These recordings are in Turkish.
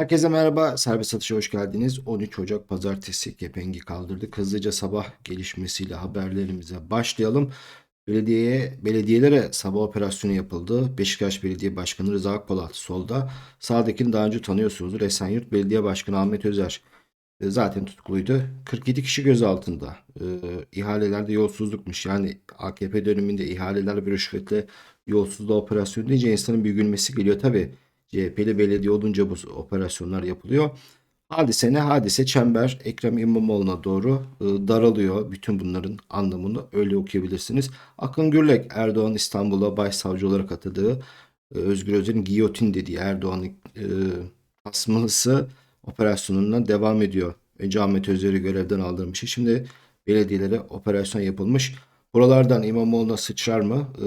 Herkese merhaba, serbest satışa hoş geldiniz. 13 Ocak Pazartesi kepengi kaldırdık. Hızlıca sabah gelişmesiyle haberlerimize başlayalım. Belediyeye, belediyelere sabah operasyonu yapıldı. Beşiktaş Belediye Başkanı Rıza Akpolat solda. Sağdakini daha önce tanıyorsunuzdur. Esenyurt Belediye Başkanı Ahmet Özer e, zaten tutukluydu. 47 kişi gözaltında. E, ihalelerde yolsuzlukmuş. Yani AKP döneminde ihaleler bir rüşvetle yolsuzluğa operasyon deyince insanın bir gülmesi geliyor. Tabii CHP'li belediye olunca bu operasyonlar yapılıyor. Hadise ne? Hadise çember Ekrem İmamoğlu'na doğru e, daralıyor. Bütün bunların anlamını öyle okuyabilirsiniz. Akın Gürlek Erdoğan İstanbul'a başsavcı olarak atadığı e, Özgür Özel'in giyotin dediği Erdoğan'ın e, asmalısı operasyonundan devam ediyor. Önce Ahmet Özer'i görevden aldırmış. Şimdi belediyelere operasyon yapılmış. Buralardan İmamoğlu'na sıçrar mı? E,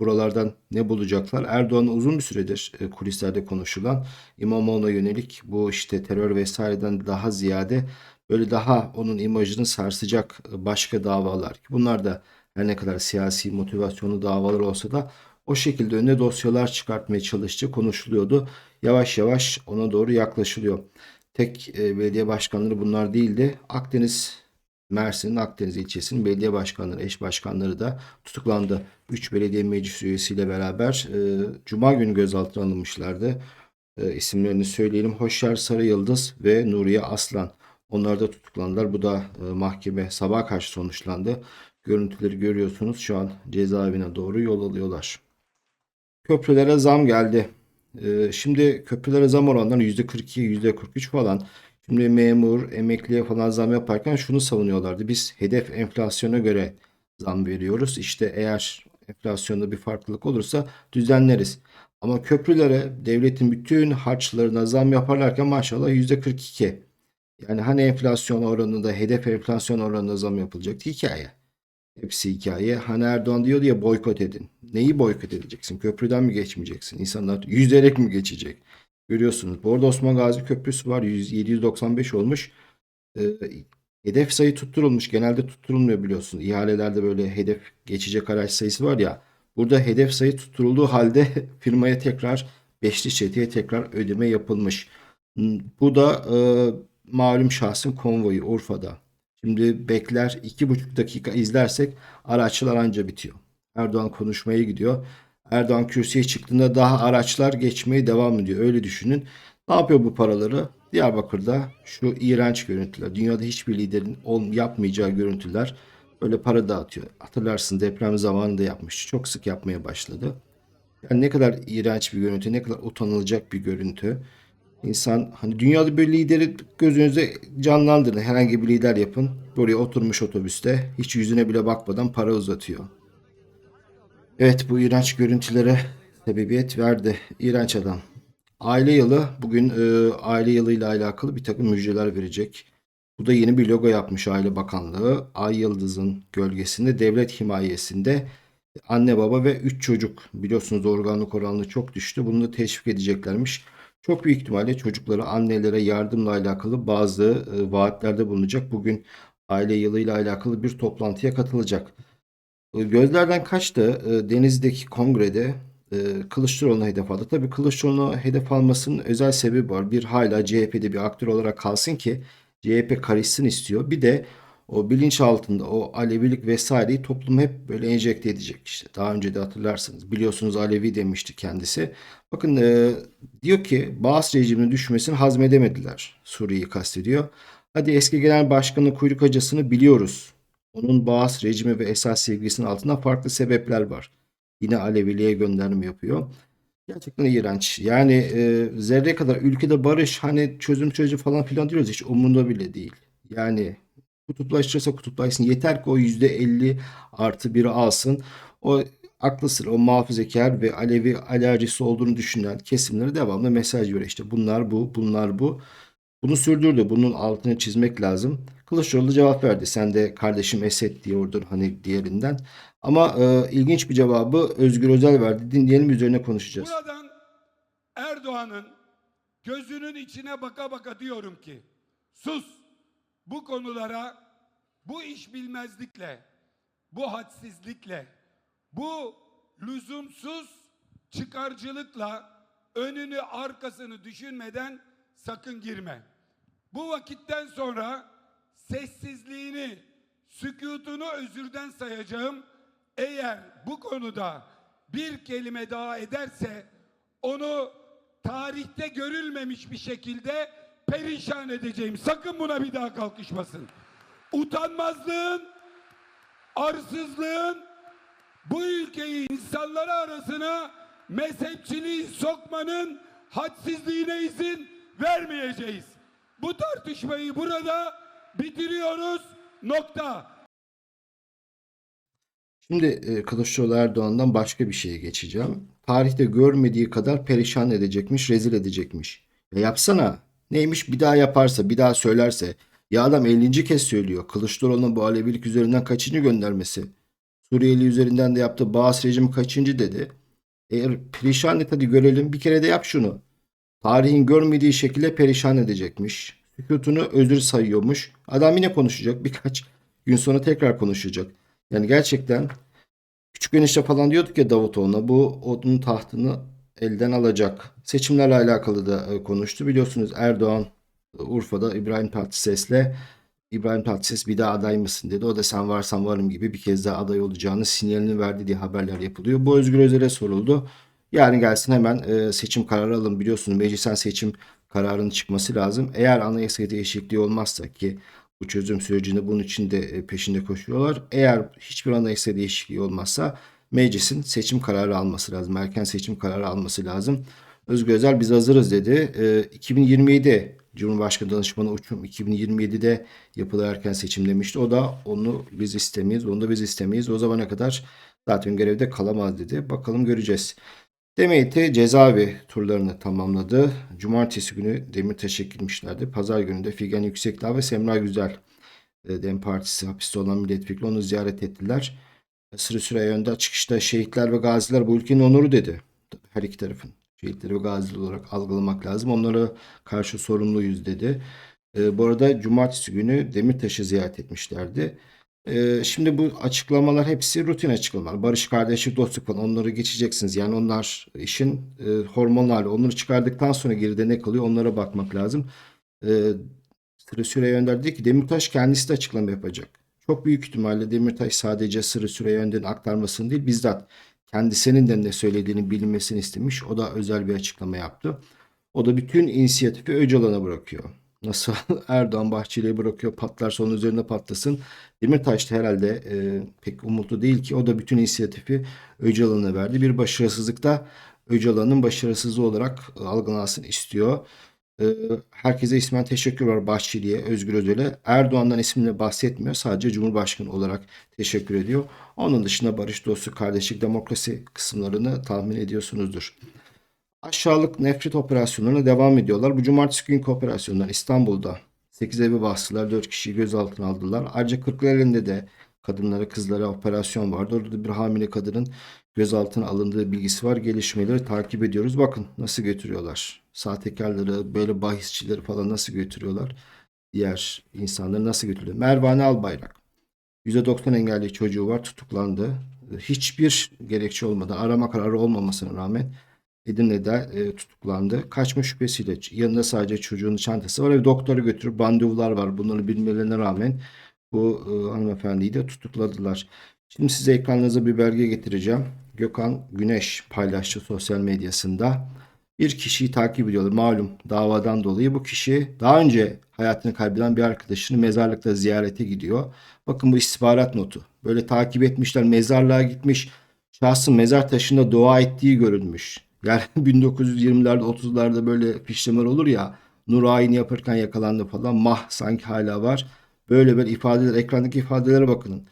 buralardan ne bulacaklar? Erdoğan uzun bir süredir e, kulislerde konuşulan İmamoğlu'na yönelik bu işte terör vesaireden daha ziyade böyle daha onun imajını sarsacak e, başka davalar. Bunlar da her ne kadar siyasi motivasyonlu davalar olsa da o şekilde önüne dosyalar çıkartmaya çalıştı, konuşuluyordu. Yavaş yavaş ona doğru yaklaşılıyor. Tek e, belediye başkanları bunlar değildi. Akdeniz Mersin'in Akdeniz ilçesinin belediye başkanları, eş başkanları da tutuklandı. 3 belediye meclis üyesiyle beraber e, Cuma günü gözaltına alınmışlardı. E, isimlerini söyleyelim. Hoşyar Sarı Yıldız ve Nuriye Aslan. Onlar da tutuklandılar. Bu da e, mahkeme sabah karşı sonuçlandı. Görüntüleri görüyorsunuz. Şu an cezaevine doğru yol alıyorlar. Köprülere zam geldi. E, şimdi köprülere zam oranları %42, %43 falan. Şimdi memur, emekliye falan zam yaparken şunu savunuyorlardı. Biz hedef enflasyona göre zam veriyoruz. İşte eğer enflasyonda bir farklılık olursa düzenleriz. Ama köprülere devletin bütün harçlarına zam yaparlarken maşallah %42. Yani hani enflasyon oranında, hedef enflasyon oranında zam yapılacaktı hikaye. Hepsi hikaye. Hani Erdoğan diyordu ya boykot edin. Neyi boykot edeceksin? Köprüden mi geçmeyeceksin? İnsanlar yüzerek mi geçecek? Görüyorsunuz. Bu arada Osman Gazi Köprüsü var. 100, 795 olmuş. E, hedef sayı tutturulmuş. Genelde tutturulmuyor biliyorsunuz. İhalelerde böyle hedef geçecek araç sayısı var ya. Burada hedef sayı tutturulduğu halde firmaya tekrar beşli çeteye tekrar ödeme yapılmış. Bu da e, malum şahsın konvoyu Urfa'da. Şimdi bekler iki buçuk dakika izlersek araçlar anca bitiyor. Erdoğan konuşmaya gidiyor. Erdoğan kürsüye çıktığında daha araçlar geçmeye devam ediyor. Öyle düşünün. Ne yapıyor bu paraları? Diyarbakır'da şu iğrenç görüntüler. Dünyada hiçbir liderin yapmayacağı görüntüler. Böyle para dağıtıyor. Hatırlarsın deprem zamanında yapmıştı. Çok sık yapmaya başladı. Yani ne kadar iğrenç bir görüntü, ne kadar utanılacak bir görüntü. İnsan hani dünyada bir lideri gözünüzde canlandırın. Herhangi bir lider yapın. Buraya oturmuş otobüste hiç yüzüne bile bakmadan para uzatıyor. Evet bu iğrenç görüntülere sebebiyet verdi. İğrenç adam. Aile yılı bugün e, aile yılıyla alakalı bir takım müjdeler verecek. Bu da yeni bir logo yapmış Aile Bakanlığı. Ay Yıldız'ın gölgesinde devlet himayesinde anne baba ve 3 çocuk biliyorsunuz organlık oranı çok düştü. Bunu da teşvik edeceklermiş. Çok büyük ihtimalle çocuklara annelere yardımla alakalı bazı e, vaatlerde bulunacak. Bugün aile yılıyla alakalı bir toplantıya katılacak. E, gözlerden kaçtı. E, Deniz'deki kongrede e, Kılıçdaroğlu'na hedef aldı. Tabii Kılıçdaroğlu'na hedef almasının özel sebebi var. Bir hala CHP'de bir aktör olarak kalsın ki CHP karışsın istiyor. Bir de o bilinç altında o Alevilik vesaireyi toplum hep böyle enjekte edecek işte. Daha önce de hatırlarsınız. Biliyorsunuz Alevi demişti kendisi. Bakın e, diyor ki Baas rejiminin düşmesini hazmedemediler. Suriye'yi kastediyor. Hadi eski genel başkanın kuyruk acısını biliyoruz. Onun Baas rejimi ve esas sevgisinin altında farklı sebepler var. Yine Aleviliğe gönderme yapıyor. Gerçekten iğrenç. Yani e, zerre kadar ülkede barış hani çözüm süreci falan filan diyoruz hiç umurunda bile değil. Yani kutuplaşırsa kutuplaşsın. Yeter ki o %50 artı biri alsın. O aklı sıra o muhafazakar ve Alevi alerjisi olduğunu düşünen kesimlere devamlı mesaj veriyor. İşte bunlar bu, bunlar bu. Bunu sürdürdü. Bunun altını çizmek lazım. Kılıçdaroğlu cevap verdi. Sen de kardeşim Esed diyordun hani diğerinden. Ama e, ilginç bir cevabı Özgür Özel verdi. Dinleyelim üzerine konuşacağız. Buradan Erdoğan'ın gözünün içine baka baka diyorum ki sus bu konulara bu iş bilmezlikle bu hadsizlikle bu lüzumsuz çıkarcılıkla önünü arkasını düşünmeden sakın girme. Bu vakitten sonra sessizliğini, sükutunu özürden sayacağım. Eğer bu konuda bir kelime daha ederse onu tarihte görülmemiş bir şekilde perişan edeceğim. Sakın buna bir daha kalkışmasın. Utanmazlığın, arsızlığın bu ülkeyi insanları arasına mezhepçiliği sokmanın hadsizliğine izin vermeyeceğiz. Bu tartışmayı burada bitiriyoruz. Nokta. Şimdi e, Kılıçdaroğlu Erdoğan'dan başka bir şeye geçeceğim. Tarihte görmediği kadar perişan edecekmiş, rezil edecekmiş. Ya yapsana. Neymiş bir daha yaparsa, bir daha söylerse. Ya adam 50. kez söylüyor. Kılıçdaroğlu'nun bu Alevilik üzerinden kaçıncı göndermesi? Suriyeli üzerinden de yaptığı Bağız rejimi kaçıncı dedi. Eğer perişan et hadi görelim. Bir kere de yap şunu. Tarihin görmediği şekilde perişan edecekmiş. Sükutunu özür sayıyormuş. Adam yine konuşacak. Birkaç gün sonra tekrar konuşacak. Yani gerçekten küçük enişte falan diyorduk ya Davutoğlu'na bu onun tahtını elden alacak. Seçimlerle alakalı da e, konuştu. Biliyorsunuz Erdoğan e, Urfa'da İbrahim Tatlıses'le İbrahim Tatlıses bir daha aday mısın dedi. O da sen varsan varım gibi bir kez daha aday olacağını sinyalini verdi diye haberler yapılıyor. Bu Özgür Özel'e soruldu. Yani gelsin hemen e, seçim kararı alın. Biliyorsunuz meclisten seçim kararının çıkması lazım. Eğer anayasa değişikliği olmazsa ki bu çözüm sürecinde bunun için de e, peşinde koşuyorlar. Eğer hiçbir anayasa değişikliği olmazsa meclisin seçim kararı alması lazım. Erken seçim kararı alması lazım. Özgür Özel biz hazırız dedi. E, 2027 Cumhurbaşkanı Danışmanı Uçum 2027'de yapılı erken seçim demişti. O da onu biz istemeyiz, onu da biz istemeyiz. O zamana kadar zaten görevde kalamaz dedi. Bakalım göreceğiz. Demeyti cezaevi turlarını tamamladı. Cumartesi günü Demirtaş'a gitmişlerdi. Pazar günü de Figen Yüksekdağ ve Semra Güzel e, Dem Partisi hapiste olan milletvekili onu ziyaret ettiler. Sırı süre yönde çıkışta şehitler ve gaziler bu ülkenin onuru dedi. Her iki tarafın şehitleri ve gaziler olarak algılamak lazım. Onlara karşı sorumluyuz dedi. E, bu arada cumartesi günü Demirtaş'ı ziyaret etmişlerdi. Ee, şimdi bu açıklamalar hepsi rutin açıklamalar. Barış kardeşlik, dostluk falan onları geçeceksiniz. Yani onlar işin e, hormonal. Onları çıkardıktan sonra geride ne kalıyor onlara bakmak lazım. Ee, Süreyya Önder dedi ki Demirtaş kendisi de açıklama yapacak. Çok büyük ihtimalle Demirtaş sadece Sırrı Süreyya Önder'in aktarmasını değil bizzat kendisinin de ne söylediğini bilinmesini istemiş. O da özel bir açıklama yaptı. O da bütün inisiyatifi Öcalan'a bırakıyor. Nasıl Erdoğan Bahçeli'ye bırakıyor patlarsa onun üzerine patlasın. Demirtaş da herhalde e, pek umutlu değil ki o da bütün inisiyatifi Öcalan'a verdi. Bir başarısızlık da Öcalan'ın başarısızlığı olarak algılansın istiyor. E, herkese ismen teşekkür var Bahçeli'ye, Özgür Özel'e. Erdoğan'dan ismini bahsetmiyor. Sadece Cumhurbaşkanı olarak teşekkür ediyor. Onun dışında barış, dostluk, kardeşlik, demokrasi kısımlarını tahmin ediyorsunuzdur. Aşağılık nefret operasyonlarına devam ediyorlar. Bu cumartesi günkü operasyonlar İstanbul'da 8 evi bastılar. 4 kişiyi gözaltına aldılar. Ayrıca Kırklareli'nde de kadınlara kızlara operasyon vardı. Orada da bir hamile kadının gözaltına alındığı bilgisi var. Gelişmeleri takip ediyoruz. Bakın nasıl götürüyorlar. Sahtekarları, böyle bahisçileri falan nasıl götürüyorlar. Diğer insanları nasıl götürüyor. Mervane Albayrak. %90 engelli çocuğu var tutuklandı. Hiçbir gerekçe olmadan arama kararı olmamasına rağmen Edirne'de e, tutuklandı. Kaçma şüphesiyle yanında sadece çocuğun çantası var ve doktora götürüp randevular var. Bunları bilmelerine rağmen bu e, hanımefendiyi de tutukladılar. Şimdi size ekranınıza bir belge getireceğim. Gökhan Güneş paylaştı sosyal medyasında. Bir kişiyi takip ediyorlar. Malum davadan dolayı bu kişi daha önce hayatını kaybeden bir arkadaşını mezarlıkta ziyarete gidiyor. Bakın bu istihbarat notu. Böyle takip etmişler. Mezarlığa gitmiş. Şahsın mezar taşında dua ettiği görülmüş. Yani 1920'lerde 30'larda böyle fişlemeler olur ya. Nur ayini yaparken yakalandı falan. Mah sanki hala var. Böyle böyle ifadeler, ekrandaki ifadelere bakın.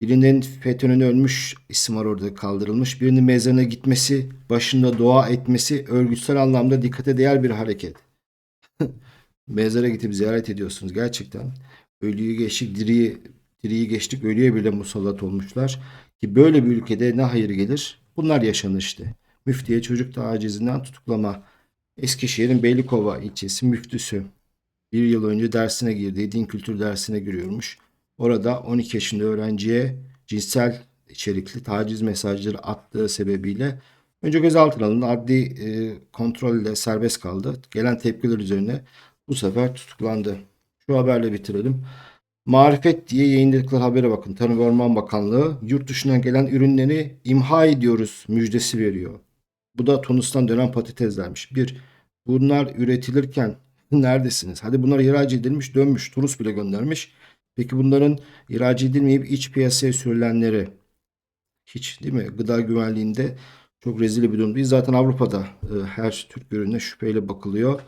Birinin FETÖ'nün ölmüş isim var orada kaldırılmış. Birinin mezarına gitmesi, başında dua etmesi örgütsel anlamda dikkate değer bir hareket. Mezara gidip ziyaret ediyorsunuz gerçekten. Ölüyü geçtik, diriyi, diriyi geçtik, ölüye bile musallat olmuşlar. Ki böyle bir ülkede ne hayır gelir? Bunlar yaşanır işte. Müftiye çocuk tacizinden tutuklama. Eskişehir'in Beylikova ilçesi müftüsü. Bir yıl önce dersine girdiği din kültür dersine giriyormuş. Orada 12 yaşında öğrenciye cinsel içerikli taciz mesajları attığı sebebiyle Önce gözaltına alındı. Adli e, kontrolle serbest kaldı. Gelen tepkiler üzerine bu sefer tutuklandı. Şu haberle bitirelim. Marifet diye yayınladıkları habere bakın. Tarım ve Orman Bakanlığı yurt dışından gelen ürünleri imha ediyoruz müjdesi veriyor. Bu da Tunus'tan dönen patateslermiş. Bir, bunlar üretilirken neredesiniz? Hadi bunlar ihraç edilmiş dönmüş. Tunus bile göndermiş. Peki bunların ihraç edilmeyip iç piyasaya sürülenleri hiç değil mi? Gıda güvenliğinde çok rezil bir durum değil. Zaten Avrupa'da e, her Türk ürününe şüpheyle bakılıyor.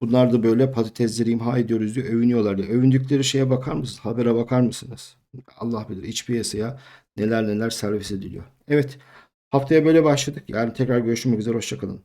Bunlar da böyle patatesleri imha ediyoruz diye övünüyorlar diye. Övündükleri şeye bakar mısınız? Habere bakar mısınız? Allah bilir iç piyasaya neler neler servis ediliyor. Evet haftaya böyle başladık. Yarın tekrar görüşmek üzere. Hoşçakalın.